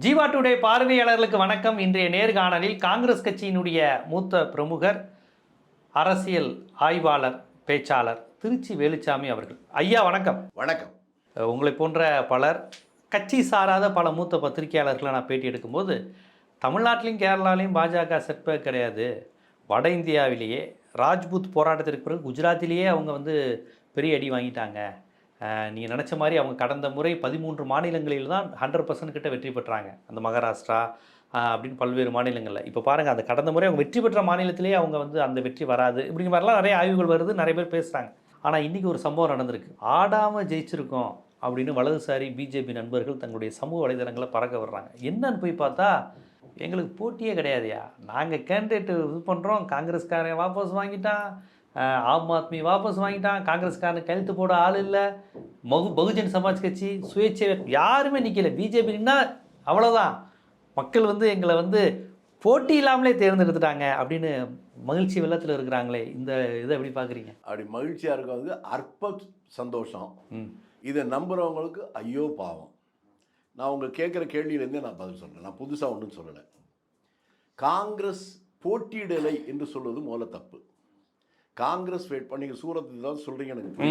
Jeeva today பார்வையாளர்களுக்கு வணக்கம். இன்றைய நேர்காணலில் காங்கிரஸ் கட்சியினுடைய மூத்த பிரமுகர் அரசியல் ஆய்வாளர் பேச்சாளர் திருச்சி வேலுச்சாமி அவர்கள். ஐயா வணக்கம். வணக்கம். உங்களை போன்ற பலர் கட்சி சாராத பல மூத்த பத்திரிகையாளர்களை நான் பேட்டி எடுக்கும்போது தமிழ்நாட்டிலையும் கேரளாலையும் பாஜக செட்பேக் கிடையாது. வட இந்தியாவிலேயே ராஜ்புத் போராட்டத்திற்கு பிறகு குஜராத்திலேயே அவங்க வந்து பெரிய அடி வாங்கிட்டாங்க. நீங்கள் நினச்ச மாதிரி அவங்க கடந்த முறை பதிமூன்று மாநிலங்களில் தான் ஹண்ட்ரட் பர்சன்ட் கிட்ட வெற்றி பெற்றாங்க. அந்த மகாராஷ்டிரா அப்படின்னு பல்வேறு மாநிலங்களில். இப்போ பாருங்கள் அந்த கடந்த முறை அவங்க வெற்றி பெற்ற மாநிலத்திலேயே அவங்க வந்து அந்த வெற்றி வராது. இப்படிங்கிற மாதிரிலாம் நிறைய ஆய்வுகள் வருது நிறைய பேர் பேசுகிறாங்க ஆனால் இன்றைக்கி ஒரு சம்பவம் நடந்திருக்கு. ஆடாமல் ஜெயிச்சிருக்கோம் அப்படின்னு வலதுசாரி பிஜேபி நண்பர்கள் தங்களுடைய சமூக வலைதளங்களை பறக்க விடுறாங்க. என்னன்னு போய் பார்த்தா எங்களுக்கு போட்டியே கிடையாதுயா நாங்கள் கேண்டிடேட் இது பண்ணுறோம் காங்கிரஸ்காரன் வாபஸ் வாங்கிட்டான். ஆம் ஆத்மி வாபஸ் வாங்கிட்டான். காங்கிரஸ்காரன் கழுத்து போட ஆள் இல்லை. மகு பகுஜன் சமாஜ் கட்சி சுயேட்சை யாருமே நிற்கல பிஜேபி நின்னா அவ்வளோதான் மக்கள் வந்து எங்களை வந்து போட்டி இல்லாமலே தேர்ந்தெடுத்துட்டாங்க அப்படின்னு மகிழ்ச்சி வெள்ளத்தில் இருக்கிறாங்களே. இந்த இதை எப்படி பார்க்குறீங்க? அப்படி மகிழ்ச்சியாக இருக்கிறது அற்ப சந்தோஷம். இதை நம்புகிறவங்களுக்கு ஐயோ பாவம். நான் உங்க கேட்குற கேள்வியிலேருந்தே நான் பதில் சொல்கிறேன் நான் புதுசாக ஒன்றும் சொல்லலை. காங்கிரஸ் போட்டியிடலை என்று சொல்வது மூல தப்பு. காங்கிரஸ் வெயிட் பண்ணி சூரத்து தான் சொல்கிறீங்க எனக்கு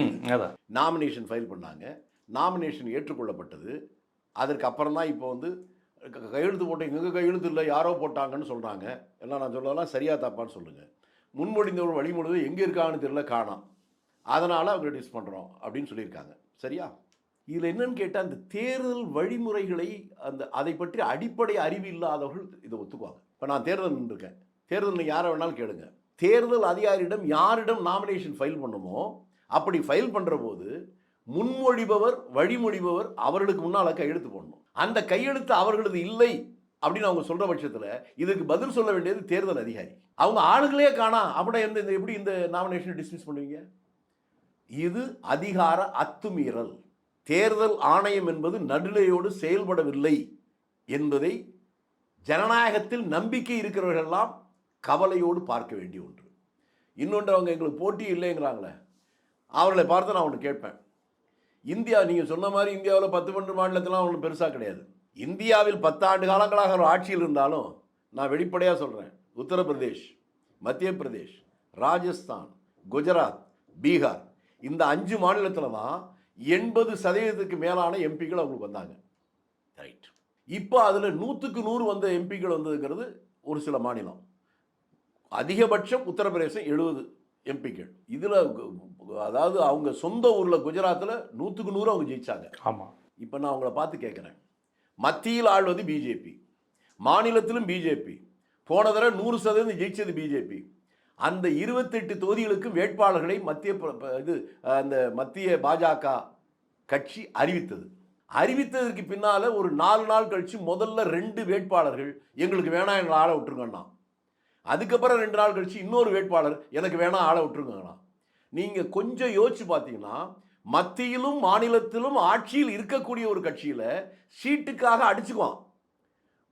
நாமினேஷன் ஃபைல் பண்ணாங்க. நாமினேஷன் ஏற்றுக்கொள்ளப்பட்டது. அதற்கு அப்புறம் தான் இப்போ வந்து கையெழுத்து போட்டு எங்கள் கையெழுத்து இல்லை யாரோ போட்டாங்கன்னு சொல்கிறாங்க எல்லாம் நான் சொல்லலாம் சரியா தப்பான்னு சொல்லுங்கள் முன்மொழிந்தவர் வழிமொழிவு எங்கே இருக்காங்கன்னு தெரியல காணோம். அதனால் அவங்க டிஸ் பண்ணுறோம் அப்படின்னு சொல்லியிருக்காங்க. சரியா? இதில் என்னன்னு கேட்டால் அந்த தேர்தல் வழிமுறைகளை அந்த அதை பற்றி அடிப்படை அறிவு இல்லாதவர்கள் இதை ஒத்துக்குவாங்க. இப்போ நான் தேர்தல் நின்றுருக்கேன். தேர்தலில் யாரை வேணாலும் கேளுங்க. தேர்தல் அதிகாரியிடம் யாரிடம் நாமினேஷன் ஃபைல் பண்ணுமோ அப்படி ஃபைல் பண்ணுற போது முன்மொழிபவர் வழிமொழிபவர் அவர்களுக்கு முன்னால் கையெழுத்து போடணும். அந்த கையெழுத்து அவர்களது இல்லை அப்படின்னு அவங்க சொல்கிற பட்சத்தில் இதுக்கு பதில் சொல்ல வேண்டியது தேர்தல் அதிகாரி. அவங்க ஆளுங்களே காணா அப்படின்னா எந்த இந்த எப்படி இந்த நாமினேஷனை டிஸ்மிஸ் பண்ணுவீங்க? இது அதிகார அத்துமீறல். தேர்தல் ஆணையம் என்பது நடுநிலையோடு செயல்படவில்லை என்பதை ஜனநாயகத்தில் நம்பிக்கை இருக்கிறவர்களெல்லாம் கவலையோடு பார்க்க வேண்டிய ஒன்று. இன்னொன்று அவங்க எங்களுக்கு போட்டி இல்லைங்கிறாங்களே அவர்களை பார்த்து நான் ஒன்று கேட்பேன். இந்தியா நீங்கள் சொன்ன மாதிரி இந்தியாவில் பத்து பன்னெண்டு மாநிலத்திலாம் அவங்களுக்கு பெருசாக கிடையாது. இந்தியாவில் பத்தாண்டு காலங்களாக ஒரு ஆட்சியில் இருந்தாலும் நான் வெளிப்படையாக சொல்கிறேன் உத்தரப்பிரதேஷ் மத்திய பிரதேஷ் ராஜஸ்தான் குஜராத் பீகார் இந்த அஞ்சு மாநிலத்தில் தான் எண்பது சதவீதத்துக்கு மேலான எம்பிக்கள் அவங்களுக்கு வந்தாங்க. ரைட் இப்போ அதில் நூற்றுக்கு நூறு வந்த எம்பிக்கள் வந்ததுங்கிறது ஒரு சில மாநிலம். அதிகபட்சம் உத்தரப்பிரதேசம் எழுபது எம்பிக்கள். இதில் அதாவது அவங்க சொந்த ஊரில் குஜராத்தில் நூற்றுக்கு நூறு அவங்க ஜெயிச்சாங்க. ஆமாம் இப்போ நான் உங்களை பார்த்து கேட்குறேன் மத்தியில் ஆள்வது பிஜேபி. மாநிலத்திலும் பிஜேபி. போன தடவை நூறு சதவீதம் ஜெயிச்சது பிஜேபி. அந்த இருபத்தெட்டு தொகுதிகளுக்கு வேட்பாளர்களை மத்திய இது அந்த மத்திய பாஜக கட்சி அறிவித்தது. அறிவித்ததற்கு பின்னால ஒரு நாலு நாள் கழிச்சு முதல்ல ரெண்டு வேட்பாளர்கள் எங்களுக்கு வேணாம் எங்களை ஆள விட்டுருங்கண்ணா. அதுக்கப்புறம் ரெண்டு நாள் கழிச்சு இன்னொரு வேட்பாளர் எனக்கு வேணாம் ஆள விட்டுருங்கண்ணா நீங்கள் கொஞ்சம் யோசிச்சு பார்த்தீங்கன்னா மத்தியிலும் மாநிலத்திலும் ஆட்சியில் இருக்கக்கூடிய ஒரு கட்சியில் சீட்டுக்காக அடிச்சுக்குவான்.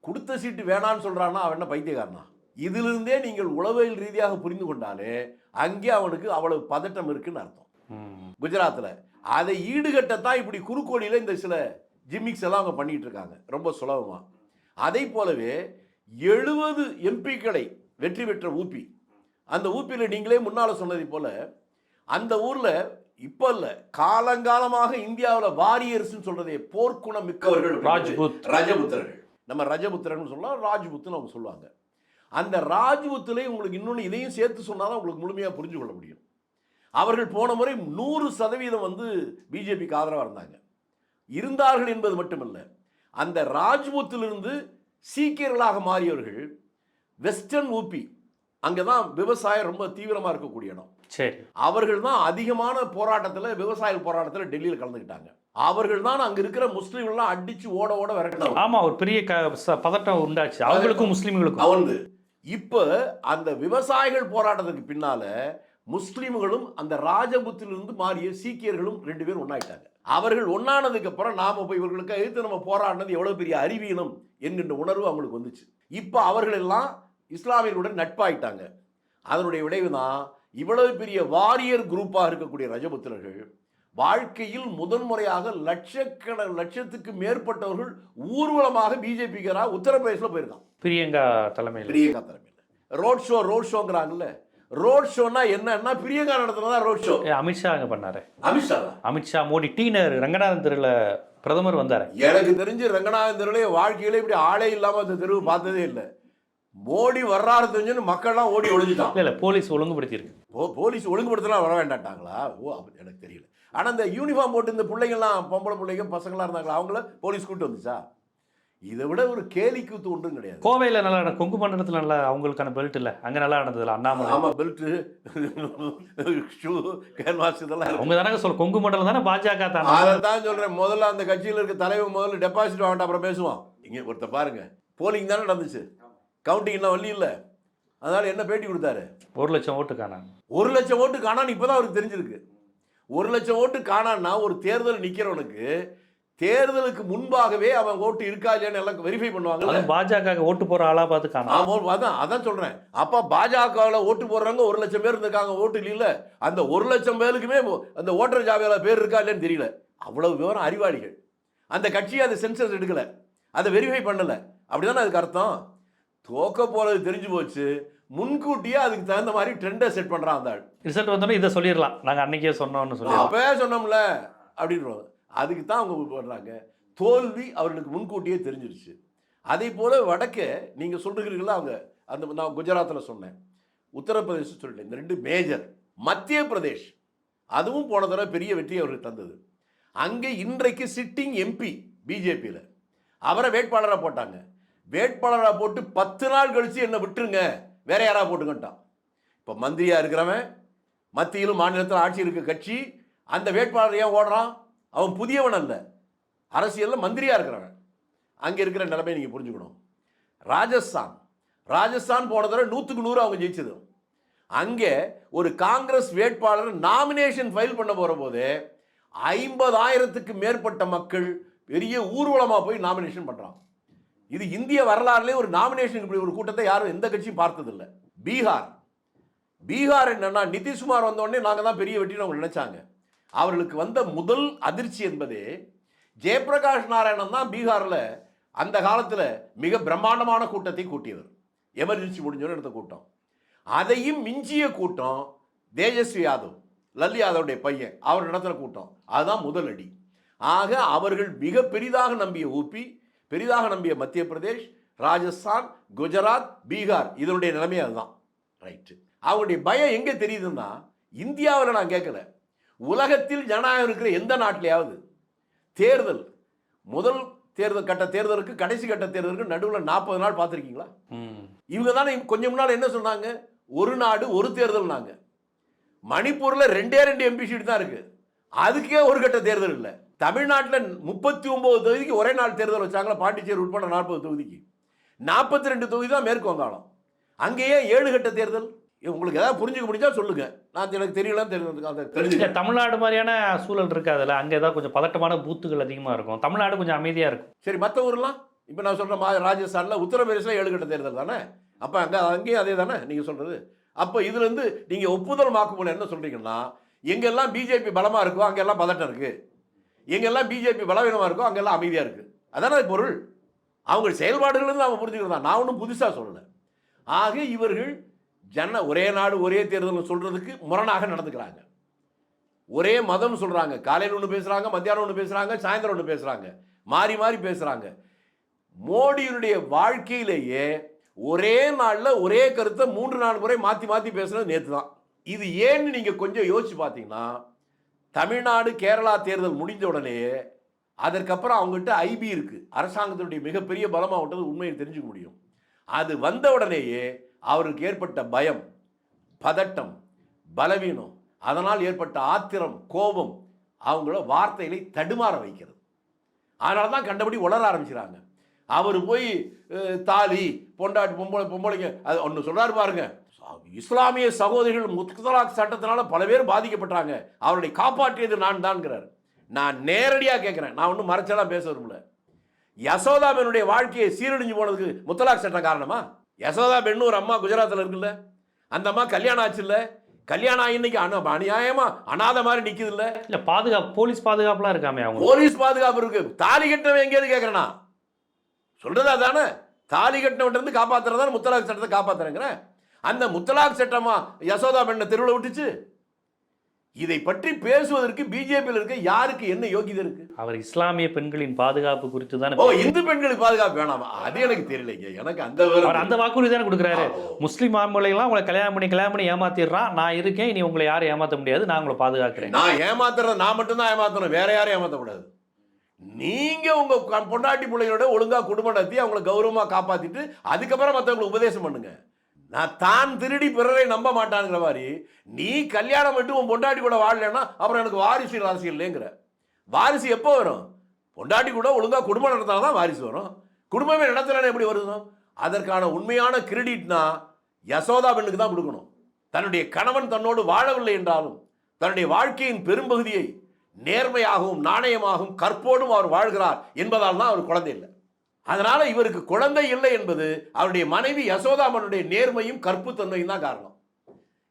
கொடுத்த சீட்டு வேணான்னு சொல்கிறான்னா அவன் என்ன பைத்தியக்காரனா? இதிலிருந்தே நீங்கள் உளவியல் ரீதியாக புரிந்து கொண்டாலே அங்கே அவனுக்கு அவ்வளவு பதட்டம் இருக்குன்னு அர்த்தம். குஜராத்தில் அதை ஈடுகட்டத்தான் இப்படி குறுக்கோடியில் இந்த சில ஜிம்மிக்ஸ் எல்லாம் அவங்க பண்ணிட்டு இருக்காங்க. ரொம்ப சுலபமாக அதை போலவே எழுபது எம்பிக்களை வெற்றி பெற்ற ஊபி. அந்த ஊப்பியில் நீங்களே முன்னால் சொன்னதை போல அந்த ஊரில் இப்போ இல்லை காலங்காலமாக இந்தியாவில் வாரியர்ஸ்னு சொல்றதே போர்க்குணம் மிக்கவர்கள் ராஜ்புத். ரஜபுத்திரர்கள். நம்ம ரஜபுத்திரர்கள் சொல்லலாம் ராஜ்புத்னு அவங்க சொல்லுவாங்க. அந்த ராஜ்புத்திலே உங்களுக்கு இன்னொன்று இதையும் சேர்த்து சொன்னால் உங்களுக்கு முழுமையாக புரிஞ்சு கொள்ள முடியும். அவர்கள் போன முறை நூறு சதவீதம் வந்து பிஜேபிக்கு ஆதரவாக இருந்தாங்க. இருந்தார்கள் என்பது மட்டுமல்ல அந்த ராஜ்புத்திலிருந்து சீக்கியர்களாக மாறியவர்கள் வெஸ்டர்ன் ஊபி அங்கே தான் விவசாயம் ரொம்ப தீவிரமாக இருக்கக்கூடிய இடம். சரி. அவர்கள் தான் அதிகமான போராட்டத்தில் விவசாய போராட்டத்தில் டெல்லியில் கலந்துக்கிட்டாங்க. அவர்கள் தான் அங்கே இருக்கிற முஸ்லீம்கள்லாம் அடிச்சு ஓட ஓட விரட்டினாங்க. ஆமாம் ஒரு பெரிய க பதட்டம் உண்டாச்சு. அவங்களுக்கும் முஸ்லீம்களுக்கும். அவந்து இப்போ அந்த விவசாயிகள் போராட்டத்துக்கு பின்னால முஸ்லிம்களும் அந்த ராஜபுத்திலிருந்து மாறிய சீக்கியர்களும் ரெண்டு பேரும் ஒன்னாயிட்டாங்க அவர்கள் ஒன்னானதுக்கு அப்புறம் நாம போய் இவர்களுக்கு எதிர்த்து நம்ம போராடினது எவ்வளவு பெரிய அறிவீனம் என்கின்ற உணர்வு அவங்களுக்கு வந்துச்சு. இப்போ அவர்கள் எல்லாம் இஸ்லாமியர்களுடன் நட்பாயிட்டாங்க. அதனுடைய விளைவு தான் இவ்வளவு பெரிய வாரியர் குரூப்பாக இருக்கக்கூடிய ரஜபுத்திரர்கள் வாழ்க்கையில் முதன்முறையாக லட்சக்கண லட்சத்துக்கு மேற்பட்டவர்கள் ஊர்வலமாக பிஜேபிக்காரா உத்தரப்பிரதேசில் போயிருக்கான். பிரியங்கா தலைமையில். பிரியங்கா தலைமையில். ரோட் ஷோ ரோட் ஷோங்கிறாங்கல்ல ரோட் ஷோனா என்னன்னா பிரியங்கா நடத்துனதா ரோட் ஷோ அமித்ஷா அங்கே பண்ணாரு. அமித்ஷா அமித்ஷா மோடி டி நகர் ரங்கநாதன் தெருவில் பிரதமர் வந்தார். எனக்கு தெரிஞ்சு ரங்கநாதன் தெருவிலே வாழ்க்கையில இப்படி ஆளே இல்லாம அந்த தெருவு பார்த்ததே இல்லை. மோடி வர்றாரு தெரிஞ்சுன்னு மக்கள்லாம் ஓடி ஒளிஞ்சிட்டான். இல்லை போலீஸ் ஒழுங்குபடுத்தியிருக்கு. போ போலீஸ் ஒழுங்குபடுத்தலாம் வர வேண்டாட்டாங்களா ஓ அப்ப எனக்கு தெரியல. ஆனால் இந்த யூனிஃபார்ம் போட்டு இந்த பிள்ளைங்கள்லாம் பொம்பளை பிள்ளைங்க பசங்களாம் இருந்தாங்களா? அவங்கள போலீஸ் கூட்டு வந்துச்சா? இதை விட ஒரு கேலி கூத்து ஒன்றும் கிடையாது. கோவையில் நல்லா நட- கொங்கு மண்டலத்தில் நல்லா அவங்களுக்கான பெல்ட் இல்லை. அங்கே நல்லா நடந்ததில்ல அண்ணாமலை. ஆமா பெல்ட்டு ஷூ கேன்வாஸ் இதெல்லாம். அவங்க தானே சொல் கொங்கு மண்டலம் தானே பாஜக தானே? அதை தான் சொல்றேன். முதல்ல அந்த கட்சியில் இருக்க தலைவர் முதல்ல டெபாசிட் வாங்கிட்டு அப்புறம் பேசுவான். இங்க ஒருத்தர் பாருங்க போலிங் தானே நடந்துச்சு. கவுண்டிங் இன்னும் வழி இல்லை. அதனால என்ன பேட்டி கொடுத்தாரு? ஒரு லட்சம் ஓட்டு காணாங்க ஒரு லட்சம் ஓட்டு காணான்னு இப்பதான் அவருக்கு தெரிஞ்சிருக்கு. ஒரு லட்சம் ஓட்டு காணான்னா ஒரு தேர்தல் நிக்கிறவனுக்கு தேர்தலுக்கு முன்பாகவே அவன் ஓட்டு இருக்கா இல்லையான்னு எல்லாம் வெரிஃபை பண்ணுவாங்கல்ல. அதுவும் பாஜக ஓட்டு போற ஆளா பார்த்து காணும் அதான் அதான் சொல்றேன். அப்ப பாஜகவில் ஓட்டு போடுறவங்க ஒரு லட்சம் பேர் இருந்திருக்காங்க ஓட்டு இல்ல அந்த ஒரு லட்சம் பேருக்குமே அந்த ஓட்டர் ஜாபியால பேர் இருக்கா இல்லைன்னு தெரியல. அவ்வளவு விவரம் அறிவாளிகள். அந்த கட்சி அதை சென்சஸ் எடுக்கல. அதை வெரிஃபை பண்ணல. அப்படிதானே அதுக்கு அர்த்தம்? தோக்க போறது தெரிஞ்சு போச்சு. முன்கூட்டியே அதுக்கு தகுந்த மாதிரி ட்ரெண்டை செட் பண்றான் அந்த ஆள். ரிசல்ட் வந்தோடனே இதை சொல்லிடலாம். நாங்க அன்னைக்கே சொன்னோம்னு சொல்லிடலாம். அப்பவே சொன்னோம்ல அப்படின்றோம். அதுக்கு தான் அவங்க பண்றாங்க தோல்வி அவர்களுக்கு முன்கூட்டியே தெரிஞ்சிருச்சு. அதே போல வடக்கே நீங்க சொல்றீங்களா அவங்க அந்த நான் குஜராத்தில் சொன்னேன். உத்தரப்பிரதேசம் சொல்லிட்டேன். இந்த ரெண்டு மேஜர் மத்திய பிரதேஷ் அதுவும் போன தடவை பெரிய வெற்றி அவருக்கு தந்தது. அங்கே இன்றைக்கு சிட்டிங் எம்பி பிஜேபியில் அவரை வேட்பாளராக போட்டாங்க. வேட்பாளராக போட்டு பத்து நாள் கழித்து என்னை விட்டுருங்க. வேற யாராவது போட்டுக்கிட்டான் இப்போ மந்திரியாக இருக்கிறவன் மத்தியிலும் மாநிலத்தில் ஆட்சி இருக்க கட்சி அந்த வேட்பாளர் ஏன் ஓடுறான்? அவன் புதியவன் அல்ல. அரசியலில் மந்திரியாக இருக்கிறவன். அங்கே இருக்கிற நிலைமை நீங்கள் புரிஞ்சுக்கணும். ராஜஸ்தான். ராஜஸ்தான் போன தடவை நூற்றுக்கு நூறு அவங்க ஜெயிச்சது. அங்கே ஒரு காங்கிரஸ் வேட்பாளர் நாமினேஷன் ஃபைல் பண்ண போகிற போது ஐம்பதாயிரத்துக்கு மேற்பட்ட மக்கள் பெரிய ஊர்வலமாக போய் நாமினேஷன் பண்ணுறான் இது இந்திய வரலாறுலேயே ஒரு நாமினேஷன் இப்படி ஒரு கூட்டத்தை யாரும் எந்த கட்சியும் பார்த்ததில்லை. பீகார். பீகார் என்னன்னா நிதிஷ்குமார் வந்தோடனே நாங்கள் தான் பெரிய வெற்றின்னு அவங்க நினைச்சாங்க. அவர்களுக்கு வந்த முதல் அதிர்ச்சி என்பதே ஜெயபிரகாஷ் நாராயணன் தான் பீகாரில் அந்த காலத்தில் மிக பிரம்மாண்டமான கூட்டத்தை கூட்டியவர். எமர்ஜென்சி முடிஞ்சோன்னு எடுத்த கூட்டம். அதையும் மிஞ்சிய கூட்டம் தேஜஸ்வி யாதவ் லல்லி யாதவுடைய பையன். அவர் நடத்துகிற கூட்டம். அதுதான் முதல் அடி. ஆக அவர்கள் மிக பெரிதாக நம்பிய ஊப்பி பெரிதாக நம்பிய மத்திய பிரதேஷ் ராஜஸ்தான் குஜராத் பீகார். இதனுடைய நிலைமை அதுதான். ரைட்டு அவங்களுடைய பயம் எங்கே தெரியுதுன்னா இந்தியாவில் நான் கேட்கல. உலகத்தில் ஜனநாயகம் இருக்கிற எந்த நாட்டிலையாவது தேர்தல் முதல் தேர்தல் கட்ட தேர்தலுக்கு கடைசி கட்ட தேர்தலுக்கு நடுவில் நாற்பது நாள் பார்த்துருக்கீங்களா. இவங்க தானே கொஞ்சம் முன்னால் என்ன சொன்னாங்க? ஒரு நாடு ஒரு தேர்தல்னாங்க. மணிப்பூரில் ரெண்டே ரெண்டு எம்பி சீட் தான் இருக்கு. அதுக்கே ஒரு கட்ட தேர்தல் இல்லை. தமிழ்நாட்டில் முப்பத்தி ஒன்பது தொகுதிக்கு ஒரே நாள் தேர்தல் வச்சாங்களா? பாண்டிச்சேரி உட்பட நாற்பது தொகுதிக்கு. நாற்பத்தி ரெண்டு தொகுதி தான் மேற்கு வங்காளம். அங்கேயே ஏழு கட்ட தேர்தல். உங்களுக்கு ஏதாவது புரிஞ்சுக்க முடிஞ்சா சொல்லுங்க. நான் எனக்கு தெரியலன்னு தெரிஞ்சு தமிழ்நாடு மாதிரியான சூழல் இருக்கு அதுல அங்க ஏதாவது கொஞ்சம் பதட்டமான பூத்துகள் அதிகமா இருக்கும். தமிழ்நாடு கொஞ்சம் அமைதியா இருக்கும். சரி மற்ற ஊர்லாம்? இப்போ நான் சொல்கிற மா ராஜஸ்தானில் உத்தரப்பிரதேசில் ஏழு கட்ட தேர்தல் தானே? அப்போ அங்கே அங்கேயும் அதே தானே நீங்கள் சொல்கிறது அப்போ இதுலேருந்து நீங்கள் ஒப்புதல் வாக்குமூலம் என்ன சொல்கிறீங்கன்னா எங்கெல்லாம் பிஜேபி பலமாக இருக்கோ அங்கெல்லாம் பதட்டம் இருக்குது எங்கெல்லாம் பிஜேபி பலவீனமாக இருக்கோ அங்கெல்லாம் அமைதியாக இருக்குது அதான பொருள்? அவங்க செயல்பாடுகள் அவங்க புரிஞ்சுக்கிறதா நான் ஒன்றும் புதுசாக சொல்லலை. ஆக இவர்கள் ஜன ஒரே நாடு ஒரே தேர்தல் சொல்கிறதுக்கு முரணாக நடந்துக்கிறாங்க. ஒரே மதம் சொல்கிறாங்க காலையில் ஒன்று பேசுகிறாங்க மத்தியானம் ஒன்று பேசுகிறாங்க சாயந்தரம் ஒன்று பேசுகிறாங்க மாறி மாறி பேசுகிறாங்க மோடியினுடைய வாழ்க்கையிலேயே ஒரே நாளில் ஒரே கருத்தை மூன்று நாலு முறை மாற்றி மாற்றி பேசுனது நேற்று தான் இது ஏன்னு நீங்கள் கொஞ்சம் யோசிச்சு பார்த்தீங்கன்னா தமிழ்நாடு கேரளா தேர்தல் முடிஞ்ச உடனே அதற்கப்புறம் அவங்ககிட்ட ஐபி இருக்குது அரசாங்கத்தினுடைய மிகப்பெரிய பலமாக விட்டது உண்மையை தெரிஞ்சுக்க முடியும். அது வந்த உடனேயே அவருக்கு ஏற்பட்ட பயம் பதட்டம் பலவீனம் அதனால் ஏற்பட்ட ஆத்திரம் கோபம் அவங்கள வார்த்தைகளை தடுமாற வைக்கிறது. அதனால தான் கண்டபடி உளர ஆரம்பிக்கிறாங்க அவர் போய் தாலி பொண்டாட்டி பொம்பளை பொம்பளைங்க அது ஒன்று சொல்கிறார் பாருங்கள் இஸ்லாமிய சகோதரிகள் முத்தலாக் சட்டத்தினால பல பேர் பாதிக்கப்பட்டாங்க. அவர்களை காப்பாற்றியது நான் தான்ங்கிறார் நான் நேரடியாக கேட்குறேன் நான் ஒன்றும் மறைச்செல்லாம் பேச விரும்பல யசோதா பெண்ணுடைய வாழ்க்கையை சீரழிஞ்சு போனதுக்கு முத்தலாக் சட்டம் காரணமா? யசோதா பெண்ணு ஒரு அம்மா குஜராத்தில் இருக்குல்ல. அந்த அம்மா கல்யாணம் ஆச்சுல்ல கல்யாணம் ஆகி இன்னைக்கு அன அநியாயமா அனாதை மாதிரி நிக்குது இல்ல? இல்ல பாதுகாப்பு போலீஸ் பாதுகாப்புலாம் இருக்காமே அவங்க போலீஸ் பாதுகாப்பு இருக்கு. தாலி கட்டினவன் எங்கேயாவது கேட்கறனா சொல்றதா தானே தாலி கட்டினவன் இருந்து காப்பாத்துறதா முத்தலாக் சட்டத்தை காப்பாத்துறேங்கிறேன். அந்த முத்தலாக் சட்டமா யசோதா பெண்ணை தெருவில் விட்டுச்சு? இதை பற்றி பேசுவதற்கு பிஜேபியில் இருக்க யாருக்கு என்ன யோகிதை இருக்கு? அவர் இஸ்லாமிய பெண்களின் பாதுகாப்பு குறித்து தானே ஓ இந்து பெண்களுக்கு பாதுகாப்பு வேணாமா? அது எனக்கு தெரியலைங்க. எனக்கு அந்த அவர் அந்த வாக்குறுதி தானே கொடுக்குறாரு. முஸ்லீம் ஆம்பளைலாம் உங்களை கல்யாணம் பண்ணி கல்யாணம் பண்ணி ஏமாத்திடுறான் நான் இருக்கேன் இனி உங்களை யாரும் ஏமாத்த முடியாது. நான் உங்களை பாதுகாக்கிறேன். நான் ஏமாத்துறது நான் மட்டும்தான் ஏமாத்தணும். வேற யாரும் ஏமாத்தக்கூடாது. நீங்க உங்க பொண்டாட்டி பிள்ளைகளோட ஒழுங்கா குடும்பம் நடத்தி அவங்கள கௌரவமா காப்பாத்திட்டு அதுக்கப்புறம் மற்றவங்களுக்கு உபதேசம் பண்ணுங்க. நான் தான் திருடி பிறரை நம்ப மாட்டாங்கிற மாதிரி நீ கல்யாணம் விட்டு உன் பொண்டாட்டி கூட வாழலைன்னா அப்புறம் எனக்கு வாரிசு ராசி இல்லைங்கிற. வாரிசு எப்போ வரும்? பொண்டாட்டி கூட ஒழுங்காக குடும்பம் நடத்தினா தான் வாரிசு வரும். குடும்பமே நடத்தலன்னு எப்படி வருது அதற்கான உண்மையான கிரெடிட்னா யசோதா பெண்ணுக்கு தான் கொடுக்கணும். தன்னுடைய கணவன் தன்னோடு வாழவில்லை என்றாலும் தன்னுடைய வாழ்க்கையின் பெரும்பகுதியை நேர்மையாகவும் நாணயமாகவும் கற்போடும் அவர் வாழ்கிறார் என்பதால் தான் அவர் குழந்தை இல்லை. அதனால இவருக்கு குழந்தை இல்லை என்பது அவருடைய மனைவி யசோதாமனுடைய நேர்மையும் கற்புத்தன்மையும் தான் காரணம்.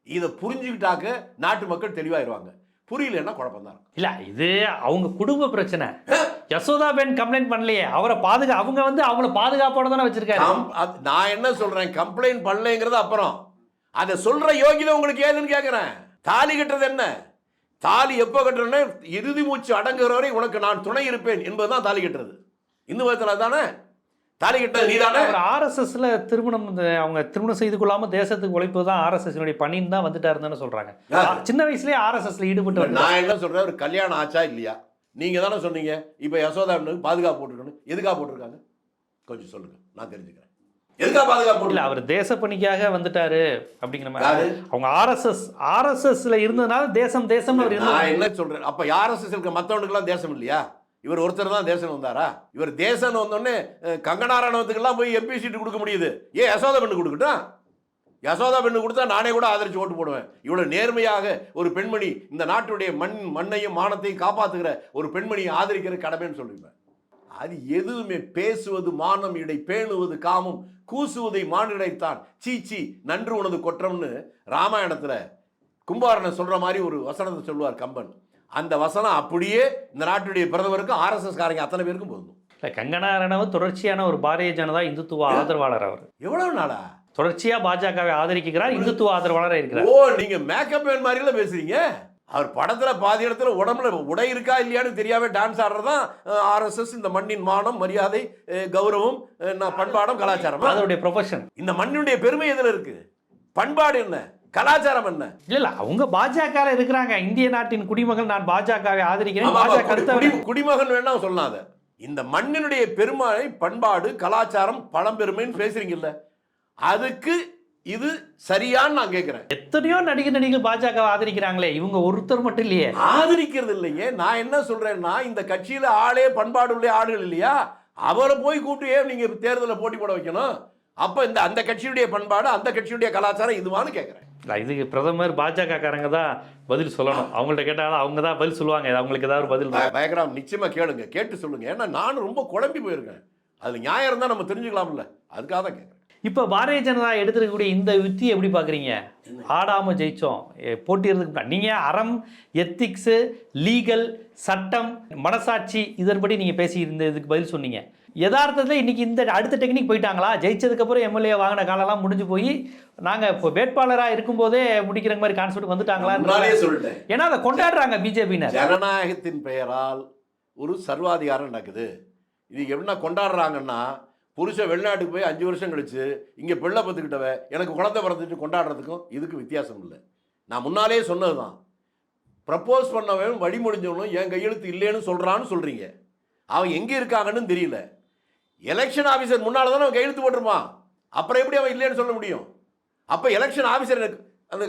இதை புரிஞ்சுக்கிட்டாக்க நாட்டு மக்கள் தெளிவாயிருவாங்க. புரியலன்னா குழப்பம் தான் இல்ல இது அவங்க குடும்ப பிரச்சனை. யசோதா பெண் கம்ப்ளைண்ட் பண்ணலையே. அவரை பாதுகா அவங்க வந்து அவங்கள பாதுகாப்போட தானே வச்சிருக்காரு. நான் என்ன சொல்றேன்? கம்ப்ளைண்ட் பண்ணலைங்கிறது அப்புறம். அதை சொல்ற யோகிதை உங்களுக்கு ஏதுன்னு கேட்கிறேன் தாலி கட்டுறது என்ன? தாலி எப்போ கட்டுறேன்னா இறுதி மூச்சு அடங்குகிற வரை உனக்கு நான் துணை இருப்பேன் என்பதுதான் தாலி கட்டுறது. இந்து மதத்தில் தானே தாலி கட்டுறது நீதானே? அவர் ஆர்எஸ்எஸ்ல திருமணம் அவங்க திருமணம் செய்து கொள்ளாம தேசத்துக்கு உழைப்பு தான் ஆர்எஸ்எஸ் பணின்னு தான் வந்துட்டாருன்னு சொல்றாங்க? சின்ன வயசுலயே ஆர்எஸ்எஸ்ல ஈடுபட்டு நான் என்ன சொல்றேன்? ஒரு கல்யாணம் ஆச்சா இல்லையா? நீங்க தானே சொன்னீங்க. இப்போ யசோதா பாதுகாப்பு போட்டிருக்கணும். எதுக்காக போட்டிருக்காங்க? கொஞ்சம் சொல்லுங்க. நான் தெரிஞ்சுக்கிறேன். எதுக்காக பாதுகாப்பு இல்ல அவர் தேச பணிக்காக வந்துட்டாரு அப்படிங்கிற? மாதிரி. அவங்க ஆர்எஸ்எஸ் ஆர்எஸ்எஸ்ல இருந்ததுனால தேசம் தேசம் அவர் என்ன சொல்றேன்? அப்ப ஆர்எஸ்எஸ் இருக்க மத்தவனுக்கெல்லாம் தேசம் இல்லையா? இவர் ஒருத்தர் தான் தேசன் வந்தாரா? இவர் தேசன் வந்தோடனே கங்கனா ராணுவத்துக்கெல்லாம் போய் எம்பி சீட்டு கொடுக்க முடியுது. ஏன் யசோதா பெண்ணு கொடுக்கட்டும் யசோதா பெண்ணு கொடுத்தா நானே கூட ஆதரிச்சு ஓட்டு போடுவேன். இவ்வளோ நேர்மையாக ஒரு பெண்மணி இந்த நாட்டுடைய மண் மண்ணையும் மானத்தையும் காப்பாத்துகிற ஒரு பெண்மணியை ஆதரிக்கிற கடமைன்னு சொல்லிருப்பேன் அது எதுவுமே பேசுவது மானம் இடை பேணுவது காமம் கூசுவதை மானிடைத்தான். சீச்சி நன்று உனது கொற்றம்னு ராமாயணத்தில் கும்பாரனை சொல்கிற மாதிரி ஒரு வசனத்தை சொல்லுவார் கம்பன். அந்த வசனம் அப்படியே இந்த நாட்டுடைய பிரதமருக்கும் ஆர்எஸ்எஸ் காரங்க அத்தனை பேருக்கும் பொருந்தும். இல்ல கங்கனா ரணவத் தொடர்ச்சியான ஒரு பாரதிய ஜனதா இந்துத்துவ ஆதரவாளர் அவர். எவ்வளவு நாளா? தொடர்ச்சியா பாஜகவை ஆதரிக்கிறார் இந்துத்துவ ஆதரவாளராக இருக்கிறார். ஓ நீங்க மேக்கப் மேன் மாதிரில பேசுறீங்க? அவர் படத்துல பாதி இடத்துல உடம்புல உடை இருக்கா இல்லையான்னு தெரியாம டான்ஸ் ஆடுறதுதான் ஆர்எஸ்எஸ் இந்த மண்ணின் மானம் மரியாதை கௌரவம் பண்பாடம் கலாச்சாரம்? அதோடைய ப்ரொஃபஷன் இந்த மண்ணினுடைய பெருமை எதுல இருக்கு? பண்பாடு என்ன? கலாச்சாரம் என்ன? இல்ல அவங்க பாஜக இருக்கிறாங்க. இந்திய நாட்டின் குடிமகள் நான் பாஜகவை ஆதரிக்கிறேன். பாஜக குடிமகன் வேணா சொல்லலாம் அதை. இந்த மண்ணினுடைய பெருமை பண்பாடு கலாச்சாரம் பழம்பெருமைன்னு பேசுறீங்கல்ல அதுக்கு இது சரியான்னு நான் கேட்கிறேன் எத்தனையோ நடிகர் நடிகர்கள் பாஜக ஆதரிக்கிறாங்களே. இவங்க ஒருத்தர் மட்டும் இல்லையே. ஆதரிக்கிறது இல்லைங்க நான் என்ன சொல்றேன்னா இந்த கட்சியில ஆளே பண்பாடு உள்ள ஆளுகள் இல்லையா? அவரை போய் கூப்பிட்டு ஏன் நீங்க தேர்தலில் போட்டி போட வைக்கணும்? அப்ப இந்த அந்த கட்சியுடைய பண்பாடு அந்த கட்சியுடைய கலாச்சாரம் இதுவான்னு கேட்கிறேன் இதுக்கு பிரதமர் பாஜக காரங்க தான் பதில் சொல்லணும். அவங்கள்ட்ட கேட்டாலும் அவங்க தான் பதில் சொல்லுவாங்க. அவங்களுக்கு ஏதாவது ஒரு பதில் பய- பயங்கரம் நிச்சயமா கேளுங்க. கேட்டு சொல்லுங்க. ஏன்னா நானும் ரொம்ப குழம்பி போயிருக்கேன். அது நியாயம் இருந்தா நம்ம தெரிஞ்சுக்கலாம்ல. அதுக்காக தான் கேட்கிறேன் இப்போ பாரதிய ஜனதா எடுத்துருக்கக்கூடிய இந்த யுத்தி எப்படி பார்க்குறீங்க? ஆடாமல் போட்டியிடுறதுக்கு முன்னாடி. நீங்கள் அறம் எத்திக்ஸு லீகல் சட்டம் மனசாட்சி இதன்படி நீங்கள் பேசி இந்த இதுக்கு பதில் சொன்னீங்க. யதார்த்தத்தில் இன்னைக்கு இந்த அடுத்த டெக்னிக் போயிட்டாங்களா? ஜெயிச்சதுக்கப்புறம் எம்எல்ஏ வாங்கின காலம்லாம் முடிஞ்சு போய் நாங்கள் இப்போ வேட்பாளராக இருக்கும்போதே முடிக்கிற மாதிரி கான்செப்ட் வந்துட்டாங்களா சொல்லிட்டேன். ஏன்னா அதை கொண்டாடுறாங்க பிஜேபினர் ஜனநாயகத்தின் பெயரால் ஒரு சர்வாதிகாரம் நடக்குது. இது என்ன கொண்டாடுறாங்கன்னா புருஷன் வெளிநாட்டுக்கு போய் அஞ்சு வருஷம் கழிச்சு இங்கே பிள்ளை பத்துக்கிட்டவ எனக்கு குழந்தை பிறந்துட்டு கொண்டாடுறதுக்கும் இதுக்கு வித்தியாசம் இல்லை. நான் முன்னாலே சொன்னது தான் ப்ரப்போஸ் பண்ணவன் வழி முடிஞ்சவனும் என் கையெழுத்து இல்லைன்னு சொல்கிறான்னு சொல்கிறீங்க அவன் எங்கே இருக்காங்கன்னு தெரியல. எலெக்ஷன் ஆஃபீஸர் முன்னால் தானே அவன் கையெழுத்து போட்டிருப்பான். அப்புறம் எப்படி அவன் இல்லைன்னு சொல்ல முடியும்? அப்போ எலெக்ஷன் ஆஃபீஸர் எனக்கு அந்த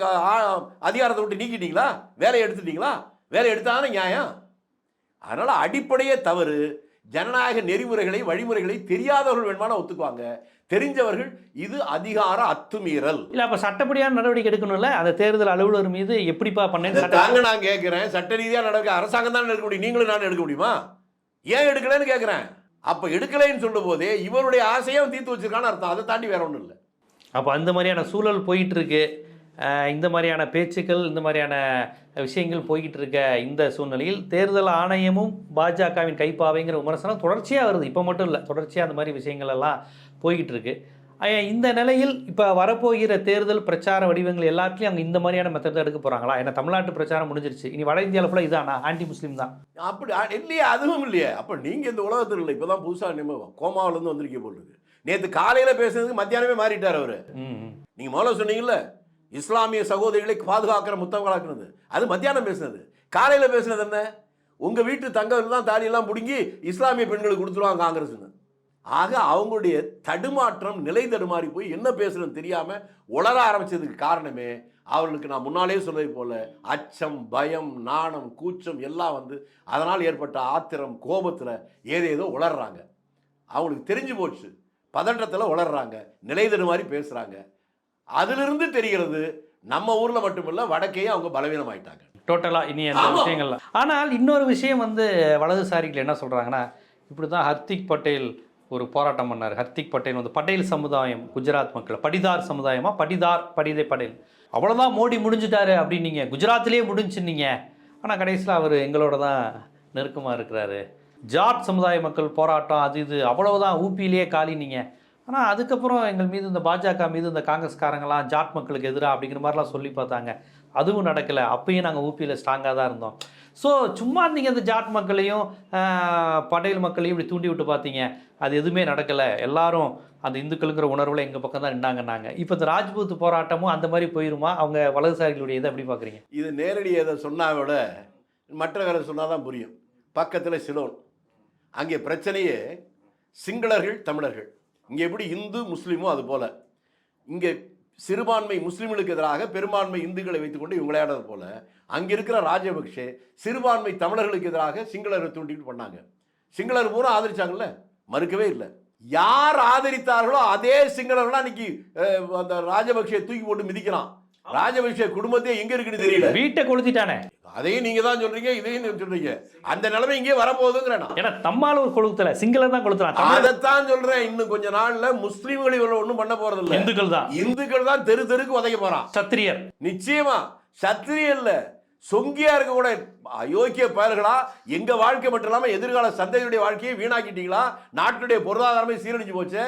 அதிகாரத்தை விட்டு நீக்கிட்டீங்களா? வேலையை எடுத்துட்டீங்களா? வேலை எடுத்தாதானே நியாயம்? அதனால் அடிப்படையே தவறு. ஜனநாயக நெறிமுறைகளை வழிமுறைகளை தெரியாதவர்கள் வேணுமானா ஒத்துக்குவாங்க. தெரிஞ்சவர்கள் இது அதிகார அத்துமீறல். இல்லை அப்போ சட்டப்படியான நடவடிக்கை எடுக்கணும்ல? அந்த தேர்தல் அலுவலர் மீது எப்படிப்பா சட்ட தாங்க நான் கேட்கிறேன் சட்ட ரீதியாக நடக்க அரசாங்கம் தான் எடுக்க முடியும்? நீங்களும் நான் எடுக்க முடியுமா? ஏன் எடுக்கலைன்னு கேட்குறேன் அப்போ எடுக்கலைன்னு சொல்லும் போதே இவருடைய ஆசையை தீர்த்து வச்சிருக்கான்னு அர்த்தம். அதை தாண்டி வேற ஒன்றும் இல்லை. அப்போ அந்த மாதிரியான சூழல் போயிட்டு இருக்கு இந்த மாதிரியான பேச்சுக்கள் இந்த மாதிரியான விஷயங்கள் போய்கிட்டு இருக்க இந்த சூழ்நிலையில் தேர்தல் ஆணையமும் பாஜகவின் கைப்பாவைங்கிற விமர்சனம் தொடர்ச்சியாக வருது. இப்போ மட்டும் இல்லை தொடர்ச்சியாக அந்த மாதிரி விஷயங்கள் எல்லாம் போய்கிட்டு இருக்கு அஹ், இந்த நிலையில் இப்போ வரப்போகிற தேர்தல் பிரச்சார வடிவங்கள் எல்லாத்துலேயும் அவங்க இந்த மாதிரியான மெத்தட் தான் எடுக்க போகிறாங்களா ஏன்னா தமிழ்நாட்டு பிரச்சாரம் முடிஞ்சிருச்சு. இனி வட இந்தியாவில் ஃபுல்லாக இதானா ஆன்டி முஸ்லீம் தான். அப்படி இல்லையே அதுவும் இல்லையே. அப்போ நீங்கள் இந்த உலகத்தில் இல்லை இப்போ தான் புதுசாக நம்ம கோமாவிலேருந்து வந்திருக்கே போல் இருக்கு. நேற்று காலையில் பேசுனதுக்கு மத்தியானமே மாறிட்டார் அவர். நீங்கள் முதல்ல சொன்னீங்கல்ல இஸ்லாமிய சகோதரிகளை பாதுகாக்கிற முத்தவங்களாக்குனது. அது மத்தியானம் பேசுனது. காலையில் பேசுனது என்ன? உங்கள் வீட்டு தங்கத்தில் தான் தாலியெல்லாம் பிடுங்கி இஸ்லாமிய பெண்களுக்கு கொடுத்துருவாங்க காங்கிரஸ்னு. ஆக அவங்களுடைய தடுமாற்றம் நிலை தடுமாறி போய் என்ன பேசுறதுன்னு தெரியாமல் உளர ஆரம்பிச்சதுக்கு காரணமே அவர்களுக்கு நான் முன்னாலே சொன்னதை போல அச்சம் பயம் நாணம் கூச்சம் எல்லாம் வந்து அதனால் ஏற்பட்ட ஆத்திரம் கோபத்தில் ஏதேதோ உளர்றாங்க. அவங்களுக்கு தெரிஞ்சு போச்சு. பதட்டத்தில் உளர்றாங்க. நிலை தடுமாறி பேசுகிறாங்க அதிலிருந்து தெரிகிறது நம்ம ஊரில் மட்டுமில்ல வடக்கையும் அவங்க பலவீனமாயிட்டாங்க. டோட்டலாக இனி அந்த ஆமா. விஷயங்கள்லாம் ஆனால் இன்னொரு விஷயம் வந்து வலதுசாரிகள் என்ன சொல்கிறாங்கன்னா இப்படி தான் ஹர்திக் பட்டேல் ஒரு போராட்டம் பண்ணார். ஹர்திக் பட்டேல் வந்து பட்டேல் சமுதாயம் குஜராத் மக்கள். படிதார் சமுதாயமாக படிதார் படிதை பட்டேல் அவ்வளோதான் மோடி முடிஞ்சிட்டாரு அப்படின்னீங்க. குஜராத்லேயே முடிஞ்சுன்னீங்க. ஆனால் கடைசியில் அவர் எங்களோட தான் நெருக்கமாக இருக்கிறாரு. ஜாட் சமுதாய மக்கள் போராட்டம் அது இது அவ்வளவுதான் ஊப்பியிலேயே காலினீங்க ஆனால் அதுக்கப்புறம் எங்கள் மீது இந்த பாஜக மீது இந்த காங்கிரஸ்காரங்களாம் ஜாட் மக்களுக்கு எதிராக அப்படிங்கிற மாதிரிலாம் சொல்லி பார்த்தாங்க. அதுவும் நடக்கலை. அப்பயும் நாங்கள் ஊப்பியில் ஸ்ட்ராங்காக தான் இருந்தோம். ஸோ சும்மா நீங்கள் அந்த ஜாட் மக்களையும் படையல் மக்களையும் இப்படி தூண்டி விட்டு பார்த்தீங்க. அது எதுவுமே நடக்கலை. எல்லாரும் அந்த இந்துக்களுங்கிற உணர்வில் எங்கள் பக்கம் தான் நின்னாங்கன்னாங்க. இப்போ இந்த ராஜ்பூத் போராட்டமும் அந்த மாதிரி போயிருமா? அவங்க வலதுசாரிகளுடைய இதை எப்படி பார்க்குறீங்க? இது நேரடி எதை சொன்னால் விட மற்ற வேலை சொன்னால் தான் புரியும். பக்கத்தில் சிலோன். அங்கே பிரச்சனையே சிங்களர்கள் தமிழர்கள். இங்கே எப்படி இந்து முஸ்லீமோ அது போல். இங்கே சிறுபான்மை முஸ்லீம்களுக்கு எதிராக பெரும்பான்மை இந்துக்களை வைத்துக்கொண்டு இவங்க விளையாடுறது போல அங்கே இருக்கிற ராஜபக்ஷே சிறுபான்மை தமிழர்களுக்கு எதிராக சிங்களரை தூண்டிட்டு பண்ணாங்க. சிங்களர் பூரா ஆதரிச்சாங்கல்ல? மறுக்கவே இல்லை. யார் ஆதரித்தார்களோ அதே சிங்களர்லாம் இன்னைக்கு அந்த ராஜபக்ஷே தூக்கி போட்டு மிதிக்கிறான். ராஜபக்ஷ குடும்பத்தையே எங்க இருக்குன்னு தெரியல. வீட்டை கொளுத்திட்டானே. அதையும் நீங்க தான் சொல்றீங்க இதையும் நீங்க சொல்றீங்க. அந்த நிலைமை இங்கே வரப்போகுதுங்கிறேன். ஏன்னா தம்மால ஒரு கொளுத்தல சிங்களர் தான் கொளுத்துறான் தமிழர் அதைத்தான் சொல்றேன் இன்னும் கொஞ்ச நாள்ல முஸ்லீம்கள் இவ்வளவு ஒண்ணும் பண்ண போறது இல்ல இந்துக்கள் தான். இந்துக்கள் தான் தெரு தெருக்கு உதைக்க போறான். சத்திரியர். நிச்சயமா சத்திரிய இல்ல. சொங்கியா இருக்க கூட அயோக்கிய பயல்களா எங்க வாழ்க்கை மட்டும் இல்லாம எதிர்கால சந்ததியுடைய வாழ்க்கையை வீணாக்கிட்டீங்களா? நாட்டினுடைய பொருளாதாரமே சீரழிஞ்சு போச்சு.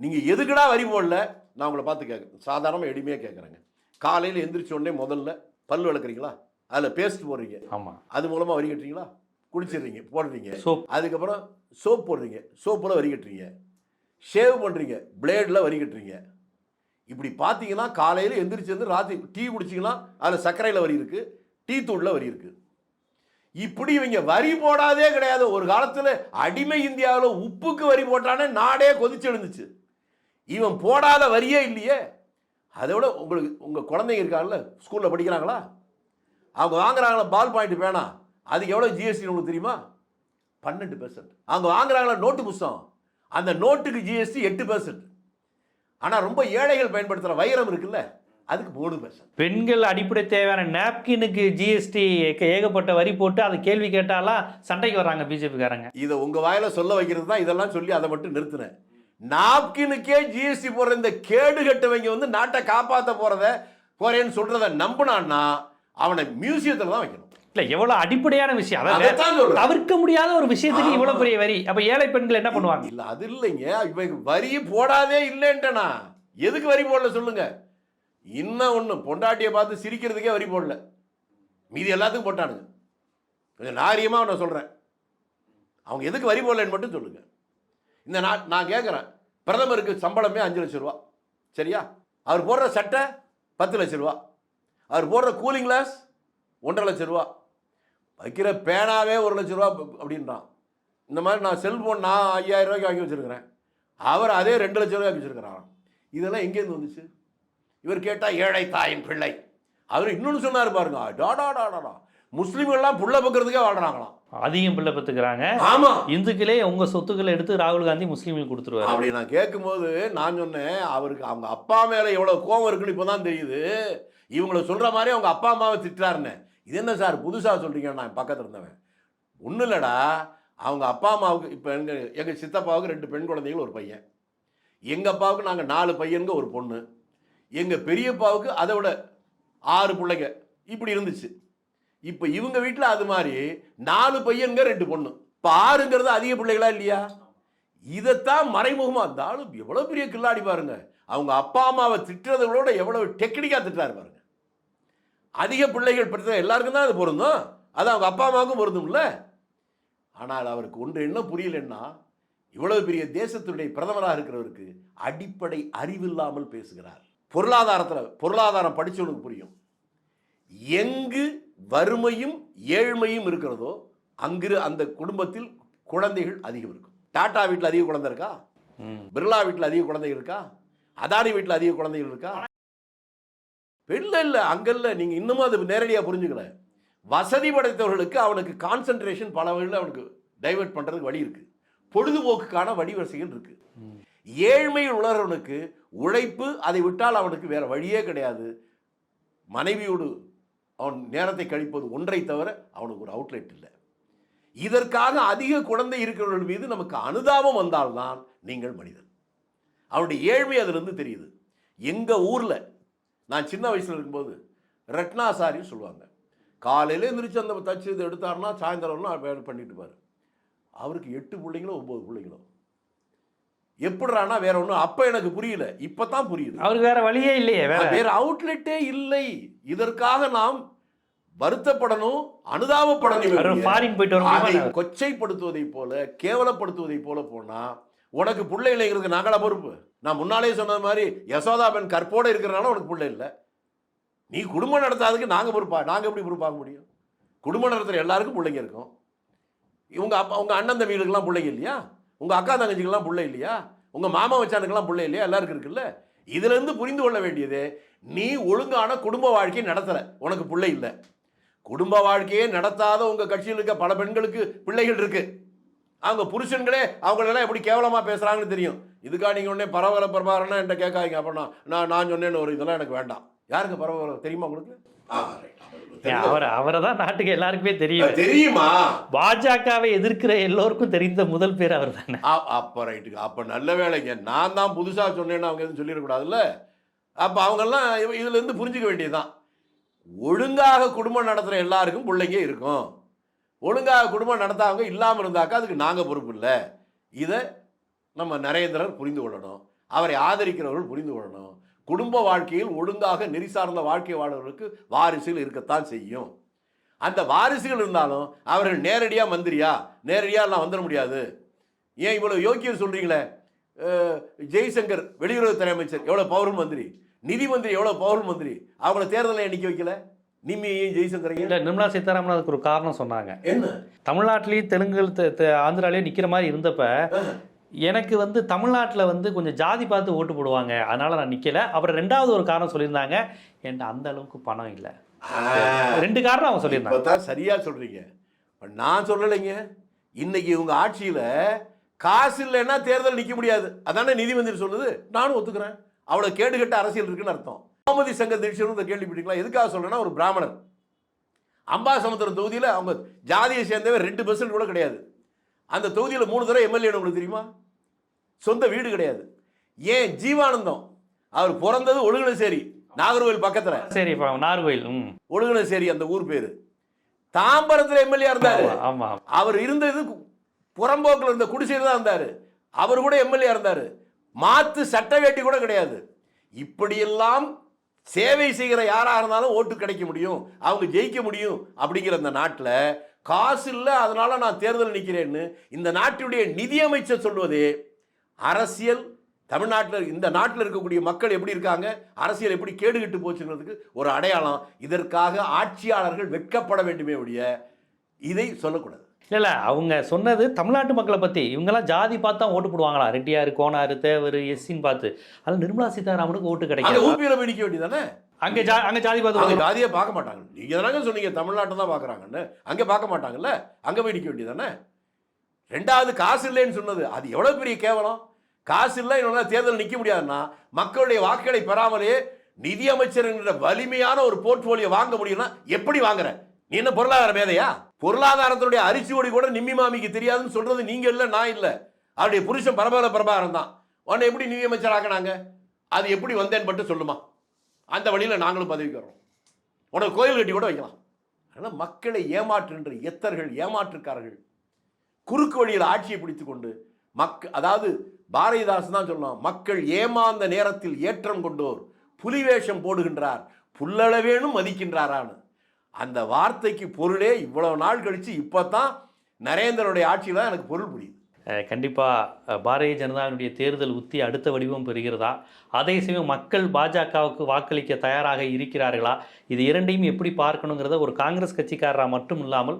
நீங்க எதுக்குடா வரி போடல? நான் உங்களை பார்த்து கேட்குறேன் சாதாரணமா எளிமையா கேட்குறேங்க. காலையில் எந்திரிச்ச உடனே முதல்ல பல் விளக்குறீங்களா? அதில் பேஸ்ட் போடுறீங்க. ஆமா. அது மூலமாக வரி கட்டுறீங்களா? குடிச்சிடுறீங்க போடுறீங்க. சோப். அதுக்கப்புறம் சோப் போடுறீங்க. சோப்பில் வரி கட்டுறீங்க. ஷேவ் பண்ணுறீங்க பிளேடில் வரி கட்டுறீங்க. இப்படி பார்த்தீங்கன்னா காலையில் எந்திரிச்சு வந்து ராத்திரி டீ குடிச்சிங்கன்னா அதில் சர்க்கரையில் வரி இருக்குது டீ தூளில் வரி இருக்குது இப்படி இவங்க வரி போடாதே கிடையாது. ஒரு காலத்தில் அடிமை இந்தியாவில் உப்புக்கு வரி போட்டானே நாடே கொதிச்சு எழுந்துச்சு. இவன் போடாத வரியே இல்லையே. அதை விட உங்களுக்கு உங்கள் குழந்தைங்க இருக்காங்கல்ல ஸ்கூலில் படிக்கிறாங்களா? அவங்க வாங்குறாங்களா பால் பாயிண்ட் பேனா? அதுக்கு எவ்வளோ ஜிஎஸ்டி உங்களுக்கு தெரியுமா? பன்னெண்டு பெர்சன்ட் அவங்க வாங்குறாங்களா நோட்டு புஸ்தகம்? அந்த நோட்டுக்கு ஜிஎஸ்டி எட்டு பெர்சன்ட் ஆனால் ரொம்ப ஏழைகள் பயன்படுத்துகிற வைரம் இருக்குல்ல அதுக்கு மூணு பெர்சன்ட் பெண்கள் அடிப்படை தேவையான நாப்கினுக்கு ஜிஎஸ்டி ஏகப்பட்ட வரி போட்டு அதை கேள்வி கேட்டாலாம் சண்டைக்கு வர்றாங்க பிஜேபிக்காரங்க இதை உங்கள் வாயில சொல்ல வைக்கிறது தான் இதெல்லாம் சொல்லி அதை மட்டும் நிறுத்தினேன் நாப்கினுக்கே ஜிஎஸ்டி போடுற இந்த கேடு கட்டவங்க வந்து நாட்டை காப்பாற்ற போகிறத போறேன்னு சொல்கிறத நம்பினான்னா அவனை மியூசியத்தில் தான் வைக்கணும். இல்ல எவ்வளவு அடிப்படையான விஷயம். அதாவது. தவிர்க்க முடியாத ஒரு விஷயத்துக்கு ஆமா. இவ்வளவு பெரிய வரி. அப்ப ஏழை பெண்கள் என்ன பண்ணுவாங்க? இல்ல அது இல்லைங்க. இவங்க வரி போடாதே இல்லைன்ட்டனா எதுக்கு வரி போடல சொல்லுங்க? இன்னும் ஒண்ணு பொண்டாட்டியை பார்த்து சிரிக்கிறதுக்கே வரி போடல. மீதி எல்லாத்துக்கும் போட்டானுங்க. கொஞ்சம் நாரியமா நான் சொல்றேன். அவங்க எதுக்கு வரி போடலன்னு மட்டும் சொல்லுங்க. இந்த நான் நான் கேட்குறேன் பிரதமருக்கு சம்பளமே அஞ்சு லட்ச ரூபா. சரியா? அவர் போடுற சட்டை பத்து லட்ச ரூபா. அவர் போடுற கூலிங் கிளாஸ் ஒன்றரை லட்ச ரூபா. வைக்கிற பேனாவே ஒரு லட்ச ரூபா அப்படின்றான். இந்த மாதிரி நான் செல்ஃபோன் நான் ஐயாயிரம் ரூபாய்க்கு வாங்கி வச்சுருக்கிறேன். அவர் அதே ரெண்டு லட்ச ரூபாய்க்கு வச்சிருக்கிறாராம். இதெல்லாம் எங்கேருந்து வந்துச்சு? இவர் கேட்டால் ஏழை தாயின் பிள்ளை. அவர் இன்னொன்று சொன்னார் பாருங்க. டாடா டாடாடா முஸ்லீம்கள்லாம் புள்ள பக்கிறதுக்கே வாழ்றாங்களாம். அதிகம் பிள்ளை பெற்றுக்கிறாங்க ஆமா. இந்துக்களே உங்க சொத்துக்களை எடுத்து ராகுல் காந்தி முஸ்லீம்களுக்கு கொடுத்துருவாரு. அப்படி நான் கேட்கும்போது நான் சொன்னேன் அவருக்கு அவங்க அப்பா மேலே எவ்வளோ கோவம் இருக்குன்னு இப்போ தான் தெரியுது. இவங்கள சொல்கிற மாதிரி அவங்க அப்பா அம்மாவை திட்டுறாருன்னு. இது என்ன சார் புதுசாக சொல்கிறீங்க நான் பக்கத்தில் இருந்தவன். ஒன்றும் இல்லைடா. அவங்க அப்பா அம்மாவுக்கு இப்போ எங்கள் எங்கள் சித்தப்பாவுக்கு ரெண்டு பெண் குழந்தைகள் ஒரு பையன். எங்கள் அப்பாவுக்கு நாங்கள் நாலு பையனுங்க ஒரு பொண்ணு. எங்கள் பெரியப்பாவுக்கு அதை விட ஆறு பிள்ளைங்க. இப்படி இருந்துச்சு. இப்போ இவங்க வீட்டில் அது மாதிரி நாலு பையனுங்க ரெண்டு பொண்ணு. இப்போ ஆறுங்கிறது அதிக பிள்ளைகளா இல்லையா? இதைத்தான் மறைமுகமாக இருந்தாலும் எவ்வளோ பெரிய கில்லாடி பாருங்க. அவங்க அப்பா அம்மாவை திட்டுறதுகளோட எவ்வளோ டெக்னிக்காக திட்டுறாரு பாருங்க. அதிக பிள்ளைகள் பிரச்சனை எல்லாருக்கும் தான் அது பொருந்தும். அது அவங்க அப்பா அம்மாவுக்கும் பொருந்தும்ல. ஆனால் அவருக்கு ஒன்று என்ன புரியலன்னா இவ்வளவு பெரிய தேசத்துடைய பிரதமராக இருக்கிறவருக்கு அடிப்படை அறிவில்லாமல் பேசுகிறார். பொருளாதாரத்தில் பொருளாதாரம் படித்தவனுக்கு புரியும். எங்கு வறுமையும் ஏழ்மையும் இருக்கிறதோ அங்கு அந்த குடும்பத்தில் குழந்தைகள் அதிகம் இருக்கும். டாடா வீட்டில் அதிக குழந்தை இருக்கா? ம். பிர்லா வீட்டில் அதிக குழந்தைகள் இருக்கா? அதானி வீட்டில் அதிக குழந்தைகள் இருக்கா? இல்லை இல்லை. அங்கல்ல நீங்கள் இன்னமும் அது நேரடியாக புரிஞ்சுக்கல. வசதி படைத்தவர்களுக்கு அவனுக்கு கான்சென்ட்ரேஷன் பல வழியில் அவனுக்கு டைவர்ட் பண்ணுறதுக்கு வழி இருக்கு. பொழுதுபோக்குக்கான வழிவரிசைகள் இருக்கு. ம். ஏழ்மையில் உணர்வனுக்கு உழைப்பு அதை விட்டால் அவனுக்கு வேற வழியே கிடையாது. மனைவியோடு அவன் நேரத்தை கழிப்பது ஒன்றை தவிர அவனுக்கு ஒரு அவுட்லெட் இல்லை. இதற்காக அதிக குழந்தை இருக்கிறவர்கள் மீது நமக்கு அனுதாபம் வந்தால்தான் நீங்கள் மனிதன். அவனுடைய ஏழ்மை அதிலிருந்து தெரியுது. எங்கள் ஊரில் நான் சின்ன வயசில் இருக்கும்போது ரத்னா சாரின்னு சொல்லுவாங்க. காலையிலே எந்திரிச்சு அந்த தச்சு இதை எடுத்தாருன்னா சாயந்தரம்னா வேலை பண்ணிட்டு பாரு அவருக்கு எட்டு பிள்ளைங்களோ ஒம்பது பிள்ளைங்களோ எப்படிறானா வேற ஒன்றும் அப்ப எனக்கு புரியல இப்பதான் புரியுது. அவருக்கு வேற வழியே இல்லையே வேற. வேற அவுட்லெட்டே இல்லை. இதற்காக நாம் வருத்தப்படணும் அனுதாபப்படணும். ஃபாரின் போயிட்டு வர அதை முடியுமா? கொச்சைப்படுத்துவதை போல கேவலப்படுத்துவதை போல போனா உனக்கு பிள்ளை இல்லைங்கிறதுக்கு நாங்களா பொறுப்பு. நான் முன்னாலே சொன்னது மாதிரி யசோதாபன் கற்போட இருக்கிறனால உனக்கு பிள்ளை இல்லை. நீ குடும்பம் நடத்தாததுக்கு நாங்க பொறுப்பா நாங்க எப்படி பொறுப்பாக முடியும்? குடும்பம் நடத்துற எல்லாருக்கும் பிள்ளைங்க இருக்கும். இவங்க அப்பா உங்க அண்ணன் தம்பிகளுக்கெல்லாம் பிள்ளைங்க இல்லையா? உங்கள் அக்கா தங்கச்சிக்கெல்லாம் பிள்ளை இல்லையா? உங்கள் மாமா வச்சானுக்கெல்லாம் பிள்ளை இல்லையா? எல்லாருக்கும் இருக்குல்ல? இதுலேருந்து புரிந்து கொள்ள வேண்டியது நீ ஒழுங்கான குடும்ப வாழ்க்கையை நடத்தலை. உனக்கு பிள்ளை இல்லை. குடும்ப வாழ்க்கையே நடத்தாத உங்கள் கட்சியில் இருக்க பல பெண்களுக்கு பிள்ளைகள் இருக்குது அவங்க புருஷன்களே அவங்களெல்லாம் எப்படி கேவலமாக பேசுகிறாங்கன்னு தெரியும். இதுக்காக நீங்கள் உடனே பரவல பிரபாரனா என்கிட்ட கேட்காதீங்க. அப்படின்னா நான் நான் சொன்னேன்னு ஒரு இதெல்லாம் எனக்கு வேண்டாம். யாருக்கு பரவல தெரியுமா உங்களுக்கு? அவர் அவரை தான் நாட்டுக்கு எல்லாருக்குமே தெரியும். தெரியுமா? பாஜகவை எதிர்க்கிற எல்லோருக்கும் தெரிந்த முதல் பேர் அவர் தானே. அப்ப ரைட்டுங்க அப்ப நல்ல வேலைங்க. நான் தான் புதுசா சொன்னேன்னு அவங்க எதுவும் சொல்லிடக்கூடாதுல்ல? அப்ப அவங்கெல்லாம் இவ- இதுல இருந்து புரிஞ்சுக்க வேண்டியதுதான். ஒழுங்காக குடும்பம் நடத்துற எல்லாருக்கும் பிள்ளைங்க இருக்கும். ஒழுங்காக குடும்பம் நடத்தாங்க இல்லாம இருந்தாக்கா அதுக்கு நாங்க பொறுப்பு இல்லை. இதை நம்ம நரேந்திரர் புரிந்து கொள்ளணும். அவரை ஆதரிக்கிறவர்கள் புரிந்து கொள்ளணும். குடும்ப வாழ்க்கையில் ஒழுங்காக நெறி சார்ந்த வாழ்க்கை வாழ்வர்களுக்கு வாரிசுகள் இருக்கத்தான் செய்யும். அந்த வாரிசுகள் இருந்தாலும் அவர்கள் நேரடியா மந்திரியா? நேரடியா எல்லாம் வந்துட முடியாது. ஏன் இவ்வளவு யோக்கியம் சொல்றீங்களே? அஹ், ஜெய்சங்கர் வெளியுறவுத்துறை அமைச்சர் எவ்வளவு பவர் மந்திரி. நிதி மந்திரி எவ்வளவு பவர் மந்திரி. அவங்கள தேர்தலில் எண்ணிக்க வைக்கல? நிம்மியையும் ஜெய்சங்கரையும். இல்ல நிர்மலா சீதாராமன் அதுக்கு ஒரு காரணம் சொன்னாங்க. என்ன? தமிழ்நாட்டிலேயும் தெலுங்கு ஆந்திராலேயும் நிக்கிற மாதிரி இருந்தப்ப எனக்கு வந்து தமிழ்நாட்டில் வந்து கொஞ்சம் ஜாதி பார்த்து ஓட்டு போடுவாங்க. அதனால நான் நிக்கல. அப்புறம் ரெண்டாவது ஒரு காரணம் சொல்லியிருந்தாங்க. என்கிட்ட அந்த அளவுக்கு பணம் இல்லை. ரெண்டு காரணம் அவங்க சொல்லியிருந்தாங்க. இப்பதான் சரியா சொல்றீங்க. இப்ப நான் சொல்லலைங்க. இன்னைக்கு இவங்க ஆட்சியில காசு இல்லைன்னா தேர்தல் நிக்க முடியாது. அதானே நிதி மந்திரி சொல்லுது? நானும் ஒத்துக்கிறேன். அவ்வளவு கேடுகட்ட அரசியல் இருக்குன்னு அர்த்தம். கோமதி சங்க தீட்சணும் இந்த கேள்விப்பட்டீங்களா எதுக்காக சொல்றேன்னா ஒரு பிராமணர். அம்பாசமுத்திரம் தொகுதியில அவங்க ஜாதியை சேர்ந்தவர் ரெண்டு பெர்சன்ட் கூட கிடையாது. அந்த தொகுதியில மூணு தடவை எம்எல்ஏ உங்களுக்கு தெரியுமா? சொந்த வீடு கிடையாது. ஏன்? ஜீவானந்தம். அவர் பிறந்தது ஒழுங்கினசேரி நாகர்கோவில் பக்கத்துல. சரி ம். ஒழுங்கினசேரி அந்த ஊர் பேரு. தாம்பரத்துல எம்எல்ஏ இருந்தாரு. ஆமா, ஆமா அவர் இருந்தது புறம்போக்கில் இருந்த குடிசையில் தான் இருந்தாரு. அவர் கூட எம்எல்ஏ இருந்தாரு. மாத்து சட்ட வேட்டி கூட கிடையாது. இப்படியெல்லாம் சேவை செய்கிற யாரா இருந்தாலும் ஓட்டு கிடைக்க முடியும். அவங்க ஜெயிக்க முடியும் அப்படிங்கிற அந்த நாட்டில் காசு இல்லை அதனால நான் தேர்தல் நிற்கிறேன்னு இந்த நாட்டுடைய நிதியமைச்சர் சொல்வதே அரசியல் தமிழ்நாட்டில் இந்த நாட்டில் இருக்கக்கூடிய மக்கள் எப்படி இருக்காங்க அரசியல் எப்படி கேடுகிட்டு போச்சுங்கிறதுக்கு ஒரு அடையாளம். இதற்காக ஆட்சியாளர்கள் வெட்கப்பட வேண்டுமே ஒழிய இதை சொல்லக்கூடாது. இல்ல அவங்க சொன்னது தமிழ்நாட்டு மக்களை பத்தி. இவங்கெல்லாம் ஜாதி பார்த்து தான் ஓட்டு போடுவாங்களா? ரெட்டியார் கோனார் தேவர் எஸ்சின்னு பார்த்து. அது நிர்மலா சீதாராமனுக்கு ஓட்டு கிடைக்கும் ஊபியில போய் நிக்க வேண்டியதானே? அங்க ஜா அங்க ஜாதி பார்த்து ஜாதியே பார்க்க மாட்டாங்க. நீங்க தானங்க சொன்னீங்க தமிழ்நாட்டை தான் பார்க்கறாங்கன்னு. அங்க பார்க்க மாட்டாங்கல்ல? அங்க போய் நிக்க வேண்டியதானே? ரெண்டாவது காசு இல்லைன்னு சொன்னது. அது எவ்வளவு பெரிய கேவலம்? காசு இல்லை இவனால தேர்தல் நிற்க முடியாதுன்னா மக்களுடைய வாக்குகளை பெறாமலே நிதி அமைச்சருங்கிற வலிமையான ஒரு போர்ட்ஃபோலியோ வாங்க முடியும்னா எப்படி வாங்குற? நீ என்ன பொருளாதார மேதையா? பொருளாதாரத்தினுடைய அரிசியோடி கூட நிம்மி மாமிக்கு தெரியாதுன்னு சொல்றது நீங்க இல்லை நான் இல்லை. அவருடைய புருஷன் பரபர பிரபாகரன் தான். உன்னை எப்படி நிதி அமைச்சர் ஆக்கினாங்க? அது எப்படி வந்தேன்னு மட்டும் சொல்லுமா. அந்த வழியில் நாங்களும் பதவிக்கு வரோம் உனக்கு கோயில் கட்டி கூட வைக்கலாம். அதனால் மக்களை ஏமாற்றுகின்ற எத்தர்கள் ஏமாற்றுக்காரர்கள். குறுக்கு வழியில் ஆட்சியை பிடித்து கொண்டு மக் அதாவது பாரதிதாசன் தான் சொல்லலாம் மக்கள் ஏமாந்த நேரத்தில் ஏற்றம் கொண்டோர் புலிவேஷம் போடுகின்றார் புல்லளவேனும் மதிக்கின்றாரான்னு. அந்த வார்த்தைக்கு பொருளே இவ்வளவு நாள் கழித்து இப்போ தான் நரேந்திரனுடைய ஆட்சியில் தான் எனக்கு பொருள் புரியுது. கண்டிப்பாக பாரதிய ஜனதாவினுடைய தேர்தல் உத்தி அடுத்த வடிவம் பெறுகிறதா? அதே சமயம் மக்கள் பாஜகவுக்கு வாக்களிக்க தயாராக இருக்கிறார்களா? இது இரண்டையும் எப்படி பார்க்கணுங்கிறத ஒரு காங்கிரஸ் கட்சிக்காரராக மட்டும் இல்லாமல்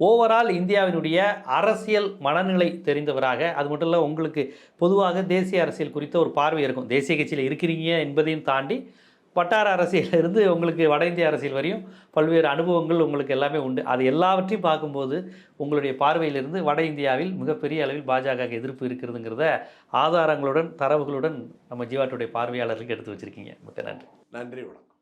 ஓவரால் இந்தியாவினுடைய அரசியல் மனநிலை தெரிந்தவராக அது மட்டும் இல்லை உங்களுக்கு பொதுவாக தேசிய அரசியல் குறித்த ஒரு பார்வை இருக்கும். தேசிய கட்சியில் இருக்கிறீங்க என்பதையும் தாண்டி வட்டார அரசியலிருந்து உங்களுக்கு வட இந்திய அரசியல் வரையும் பல்வேறு அனுபவங்கள் உங்களுக்கு எல்லாமே உண்டு. அது எல்லாவற்றையும் பார்க்கும்போது உங்களுடைய பார்வையிலிருந்து வட இந்தியாவில் மிகப்பெரிய அளவில் பாஜக எதிர்ப்பு இருக்கிறதுங்கிறத ஆதாரங்களுடன் தரவுகளுடன் நம்ம ஜீவாட்டுடைய பார்வையாளர்களுக்கு எடுத்து வச்சிருக்கீங்க. மிக்க நன்றி. நன்றி வணக்கம்.